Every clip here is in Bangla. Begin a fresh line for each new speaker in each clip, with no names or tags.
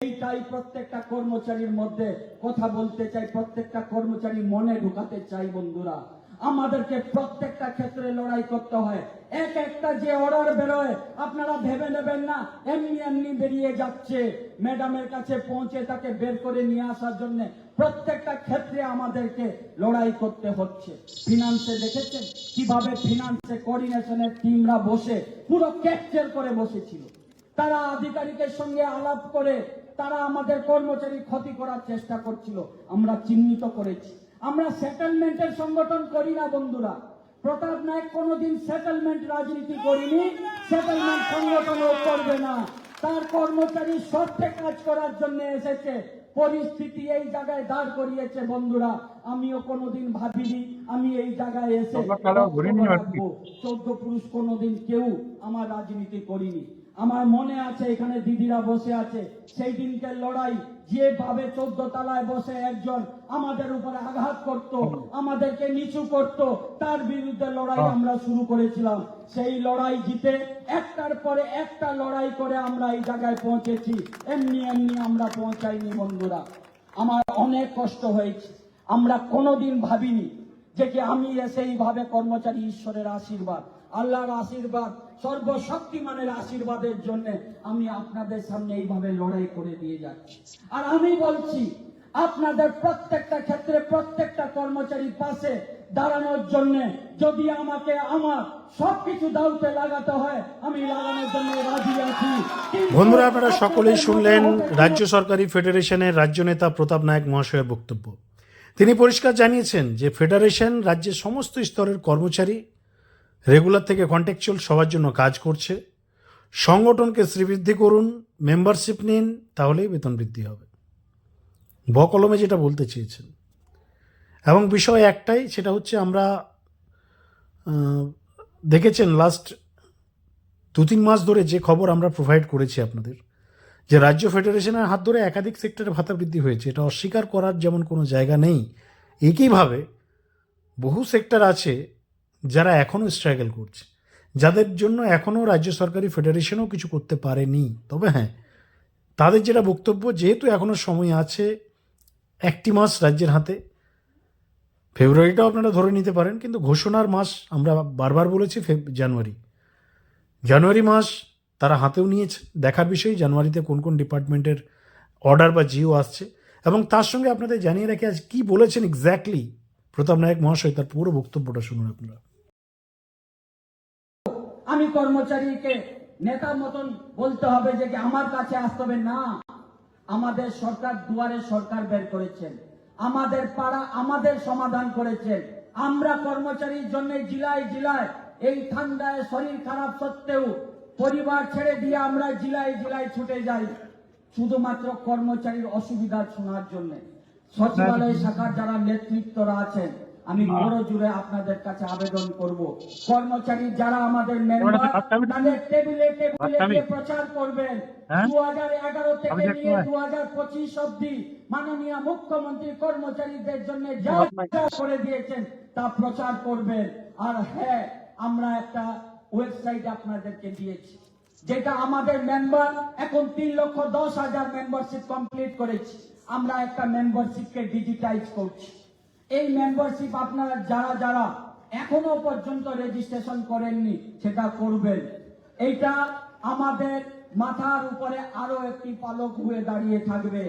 এইটাই প্রত্যেকটা কর্মচারীর মধ্যে কথা বলতে চাই, প্রত্যেকটা কর্মচারী মনে ঢুকাতে চাই বন্ধুরা। আমাদেরকে প্রত্যেকটা ক্ষেত্রে লড়াই করতে হয়। এক একটা যে অর্ডার বেরোয়, আপনারা ভেবে নেবেন না, এমনি এমনি বেরিয়ে যাচ্ছে। ম্যাডামের কাছে পৌঁছে তাকে বের করে নিয়ে আসার জন্য প্রত্যেকটা ক্ষেত্রে আমাদেরকে লড়াই করতে হচ্ছে। ফিনান্সে দেখেছেন? কীভাবে ফিনান্সে কোঅর্ডিনেশনের টিমরা বসে, পুরো ক্যাপচার করে বসেছিল। তারা আধিকারিকের সঙ্গে আলাপ করে তারা আমাদের কর্মচারী ক্ষতি করার চেষ্টা করছিল। আমরা চিহ্নিত করেছি। আমরা সেটেলমেন্টের সংগঠন করি না বন্ধুরা। প্রতাপ নায়ক কোনোদিন সেটেলমেন্ট রাজনীতি করিনি সেটেলমেন্ট সংগঠনও করবে না। তার কর্মচারী স্বার্থে কাজ করার জন্য এসেছে। পরিস্থিতি এই জায়গায় দাঁড় করিয়েছে বন্ধুরা। আমিও কোনোদিন ভাবিনি আমি এই জায়গায় এসে? চোদ্দ পুরুষ কোনোদিন কেউ আমার রাজনীতি করিনি। আমার মনে আছে এখানে দিদিরা বসে আছে। সেই দিনকে লড়াই যেভাবে চোদ্দ তলায় বসে একজন আমাদের উপরে আঘাত করত আমাদেরকে নিচু করত তার বিরুদ্ধে লড়াই আমরা শুরু করেছিলাম। সেই লড়াই জিতে একটার পরে একটা লড়াই করে আমরা এই জায়গায় পৌঁছেছি। এমনি এমনি আমরা পৌঁছাইনি বন্ধুরা। আমার অনেক কষ্ট হয়েছে। আমরা কোনোদিন ভাবিনি যে কি আমি এসে এইভাবে কর্মচারী ঈশ্বরের আশীর্বাদ। আল্লাহর আশীর্বাদ সর্বশক্তিমানের আশীর্বাদের জন্য আমি আপনাদের সামনে এইভাবে লড়াই করে দিয়ে যাচ্ছি। আর আমি বলছি আপনাদের প্রত্যেকটা ক্ষেত্রে প্রত্যেকটা কর্মচারীর পাশে দাঁড়ানোর জন্য যদি আমাকে আমার সবকিছু দাউতে লাগাতে হয় আমি লাগানোর জন্য রাজি আছি।
বন্ধুরা আপনারা সকলেই শুনলেন রাজ্য সরকারি ফেডারেশনের রাজ্য নেতা প্রতাপ নায়ক মহাশয়ের বক্তব্য। তিনি পরিষ্কার জানিয়েছেন যে ফেডারেশন রাজ্যের সমস্ত স্তরের কর্মচারী রেগুলার থেকে কন্ট্যাকচুয়াল সবার জন্য কাজ করছে। সংগঠনকে শ্রীবৃদ্ধি করুন মেম্বারশিপ নিন, তাহলেই বেতন বৃদ্ধি হবে। বকলমে যেটা বলতে চেয়েছেন। এবং বিষয় একটাই, সেটা হচ্ছে আমরা দেখেছেন লাস্ট দু তিন মাস ধরে যে খবর আমরা প্রোভাইড করেছি আপনাদের, যে রাজ্য ফেডারেশনের হাত ধরে একাধিক সেক্টরে ভাতা বৃদ্ধি হয়েছে। এটা অস্বীকার করার যেমন কোনো জায়গা নেই, একইভাবে বহু সেক্টর আছে যারা এখনও স্ট্রাগল করছে। যাদের জন্য এখনও রাজ্য সরকারি ফেডারেশনও কিছু করতে পারেনি। তবে হ্যাঁ তাদের যেটা বক্তব্য, যেহেতু এখনও সময় আছে একটি মাস রাজ্যের হাতে, ফেব্রুয়ারিটাও আপনারা ধরে নিতে পারেন, কিন্তু ঘোষণার মাস আমরা বারবার বলেছি জানুয়ারি। জানুয়ারি মাস তারা হাতেও নিয়েছে। দেখার বিষয়, জানুয়ারিতে কোন কোন ডিপার্টমেন্টের অর্ডার বা জিও আসছে। এবং তার সঙ্গে আপনাদের জানিয়ে রাখি, আজ কি বলেছেন এক্স্যাক্টলি প্রতাপ নায়ক মহাশয়, তার পুরো বক্তব্যটা শুনুন আপনারা।
আমি কর্মচারীকে নেতার মতন বলতে হবে যে আমার কাছে আসতে হবে না। আমাদের সরকার দুয়ারে সরকার বের করেছেন। আমাদের পাড়া আমাদের সমাধান করেছেন। আমরা কর্মচারীর জন্য জেলায় জেলায় এই ঠান্ডায় শরীর খারাপ সত্ত্বেও পরিবার ছেড়ে দিয়ে আমরা জেলায় জেলায় ছুটে যাই। শুধুমাত্র কর্মচারীর অসুবিধা শোনার জন্য। সচিবালয় শাখার যারা নেতৃত্বরা আছেন আমি বড় জুড়ে আপনাদের কাছে আবেদন করব। কর্মচারী যারা আমাদের মেম্বার তাদের টেবিলে টেবিলে গিয়ে প্রচার করবেন।
হ্যাঁ?
দু হাজার এগারো থেকে নিয়ে দু হাজার পঁচিশ অব্দি মাননীয় মুখ্যমন্ত্রী কর্মচারীদের জন্য যা যা করে দিয়েছেন তা প্রচার করবেন। আর হ্যাঁ আমরা একটা ওয়েবসাইট আপনাদেরকে দিয়েছি যেটা আমাদের মেম্বার এখন তিন লক্ষ দশ হাজার মেম্বারশিপ কমপ্লিট করেছি। আমরা একটা মেম্বারশিপকে ডিজিটাইজ করছি। এই মেম্বারশিপ আপনারা যারা যারা এখনও পর্যন্ত রেজিস্ট্রেশন করেননি, সেটা করবেন। এইটা আমাদের মাথার উপরে আরও একটি পালক হয়ে দাঁড়িয়ে থাকবে।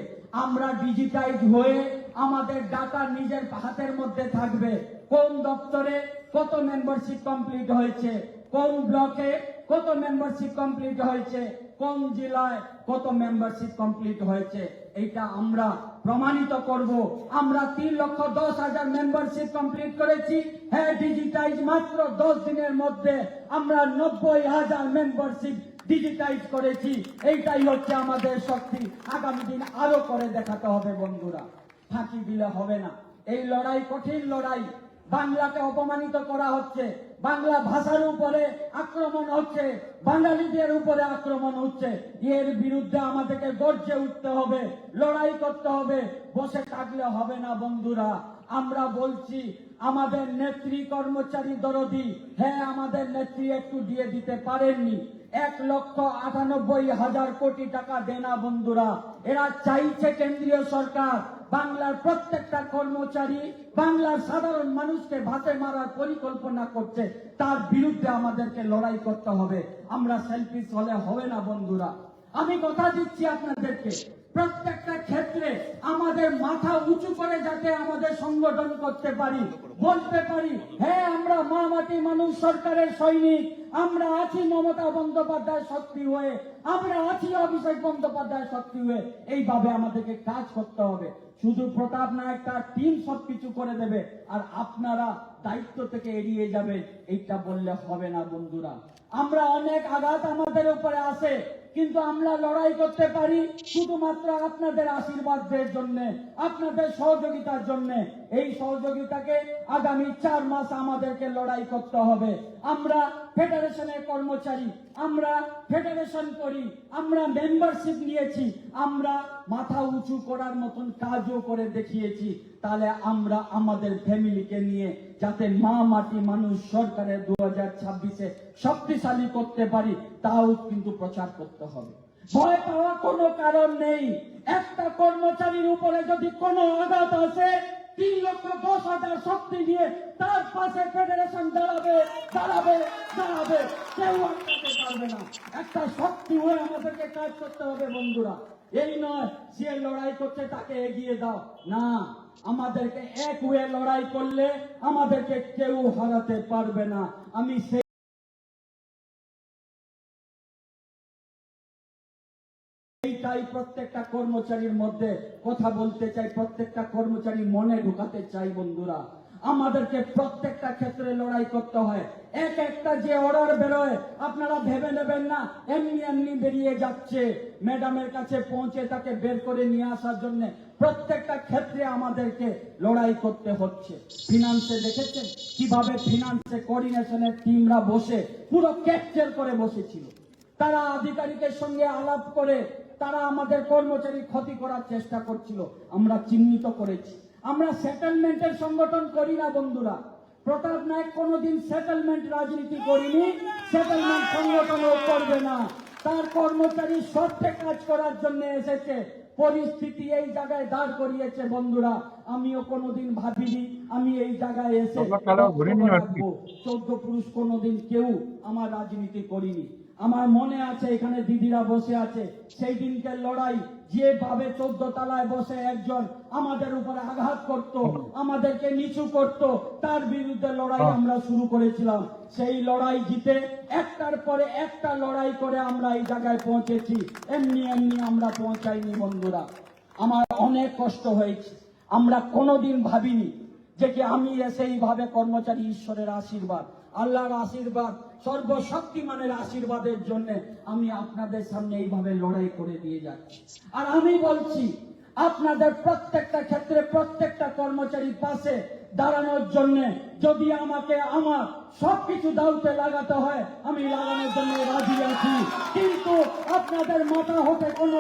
আমরা ডিজিটাইজ হয়ে আমাদের ডাটা নিজের হাতের মধ্যে থাকবে। কোন দপ্তরে কত মেম্বারশিপ কমপ্লিট হয়েছে? কোন ব্লকে কত মেম্বারশিপ কমপ্লিট হয়েছে? কোন জেলায় কত মেম্বারশিপ কমপ্লিট হয়েছে, এইটা আমরা প্রমাণিত করব। আমরা তিন লক্ষ দশ হাজার মেম্বারশিপ কমপ্লিট করেছি। হ্যাঁ ডিজিটাইজ মাত্র দশ দিনের মধ্যে আমরা নব্বই হাজার মেম্বারশিপ ডিজিটাইজ করেছি। এইটাই হচ্ছে আমাদের শক্তি। আগামী দিন আরও করে দেখাতে হবে বন্ধুরা। ফাঁকি দিলে হবে না। এই লড়াই কঠিন লড়াই। বাংলাকে অপমানিত করা হচ্ছে। বাংলা ভাষার উপরে আক্রমণ হচ্ছে, বাঙালিদের উপরে আক্রমণ হচ্ছে। এর বিরুদ্ধে আমাদেরকে গর্জে উঠতে হবে, লড়াই করতে হবে, বসে থাকলে হবে না বন্ধুরা। আমরা বলছি, আমাদের নেত্রী কর্মচারী দরদি হ্যাঁ আমাদের নেত্রী একটু দিয়ে দিতে পারেননি। এক লক্ষ আটানব্বই হাজার কোটি টাকা দেনা বন্ধুরা, এরা চাইছে কেন্দ্রীয় সরকার, বাংলার প্রত্যেকটা কর্মচারী, বাংলার সাধারণ মানুষকে ভাতে মারার পরিকল্পনা করছে, তার বিরুদ্ধে আমাদেরকে লড়াই করতে হবে, আমরা সেলফিস হলে হবে না বন্ধুরা। আমি কথা দিচ্ছি আপনাদেরকে প্রত্যেকটা ক্ষেত্রে আমাদের মাথা উঁচু করে যাতে আমাদের সংগঠন করতে পারি, বলতে পারি হ্যাঁ আমরা মা মাটি মানুষ সরকারের সৈনিক, আমরা আছি মমতা বন্দ্যোপাধ্যায় শক্তি হয়ে, আমরা আছি অভিষেক বন্দ্যোপাধ্যায় শক্তি হয়ে, এইভাবে আমাদেরকে কাজ করতে হবে। শুধু প্রতাপ নায়ক তার টিম সবকিছু করে দেবে, আর আপনারা দায়িত্ব থেকে এড়িয়ে যাবেন, এইটা বললে হবে না বন্ধুরা। আমরা অনেক আঘাত আমাদের উপরে আসে কিন্তু আমরা লড়াই করতে পারি শুধুমাত্র আপনাদের আশীর্বাদের জন্য আপনাদের সহযোগিতার জন্য। এই সহযোগিতাকে আগামী চার মাস আমাদেরকে লড়াই করতে হবে। আমরা ফেডারেশনের কর্মচারী, আমরা ফেডারেশন করি, আমরা মেম্বারশিপ নিয়েছি, আমরা মাথা উঁচু করার মতন কাজও করে দেখিয়েছি। তাহলে আমরা আমাদের ফ্যামিলিকে নিয়ে যাতে মা মাটি মানুষ সরকারের দু হাজার ছাব্বিশে শক্তিশালী করতে পারি, তাও কিন্তু প্রচার করতে হবে। ভয় পাওয়া কোনো কারণ নেই। একটা কর্মচারীর উপরে যদি কোনো আঘাত আসে তিন লক্ষ দশ হাজার শক্তি নিয়ে তার পাশে ফেডারেশন দাঁড়াবে দাঁড়াবে দাঁড়াবে। কেউ আটকাতে পারবে না। একটা শক্তি হয়ে আমাদেরকে কাজ করতে হবে, বন্ধুরা। এই নয় সে লড়াই করছে তাকে এগিয়ে দাও। না, আমাদেরকে এক হয়ে লড়াই করলে আমাদেরকে কেউ হারাতে পারবে না। আমি সেই এইটাই প্রত্যেকটা কর্মচারীর মধ্যে। কথা বলতে চাই, প্রত্যেকটা কর্মচারী মনে ঢুকাতে চাই বন্ধুরা। আমাদেরকে প্রত্যেকটা ক্ষেত্রে লড়াই করতে হয়। এক একটা যে অর্ডার বেরোয়, আপনারা ভেবে নেবেন না, এমনি এমনি বেরিয়ে যাচ্ছে। ম্যাডামের কাছে পৌঁছে তাকে বের করে নিয়ে আসার জন্য প্রত্যেকটা ক্ষেত্রে আমাদেরকে লড়াই করতে হচ্ছে। ফিনান্সে দেখেছেন? কীভাবে ফিনান্সে কোঅর্ডিনেশনের টিমরা বসে, পুরো ক্যাপচার করে বসেছিল। তারা আধিকারিকের সঙ্গে আলাপ করে তারা আমাদের কর্মচারী ক্ষতি করার চেষ্টা করছিল। আমরা চিহ্নিত করেছি। আমরা সেটেলমেন্টের সংগঠন করি না বন্ধুরা। প্রতাপ নায়ক কোনোদিন সেটেলমেন্ট রাজনীতি করিনি। সেটেলমেন্ট সংগঠনও করবে না। তার কর্মচারী সত্যে কাজ করার জন্য এসেছে। পরিস্থিতি এই জায়গায় দাঁড় করিয়েছে বন্ধুরা। আমিও কোনোদিন ভাবিনি আমি এই জায়গায় এসে চোদ্দ পুরুষ কোনোদিন কেউ আমার রাজনীতি করিনি। আমার মনে আছে এখানে দিদিরা বসে আছে। সেই দিনকে লড়াই যেভাবে চোদ্দ তলায় বসে একজন আমাদের উপরে আঘাত করত আমাদেরকে নিচু করত তার বিরুদ্ধে লড়াই আমরা শুরু করেছিলাম। সেই লড়াই জিতে একটার পরে একটা লড়াই করে আমরা এই জায়গায় পৌঁছেছি। এমনি এমনি আমরা পৌঁছাইনি বন্ধুরা। আমার অনেক কষ্ট হয়েছে। আমরা কোনোদিন ভাবিনি যে কি আমি এসে এইভাবে কর্মচারী ঈশ্বরের আশীর্বাদ আল্লাহর আশীর্বাদ সর্বশক্তিমানের আশীর্বাদের জন্য আমি আপনাদের সামনে এইভাবে লড়াই করে দিয়ে যাচ্ছি। আর আমি বলছি, আপনাদের প্রত্যেকটা ক্ষেত্রে প্রত্যেকটা কর্মচারীর পাশে দাঁড়ানোর জন্য যদি আমাকে আমার সবকিছু দাউতে লাগাতে হয়, আমি লাগানোর জন্য রাজি আছি। কিন্তু আপনাদের মাথা হতে কোনো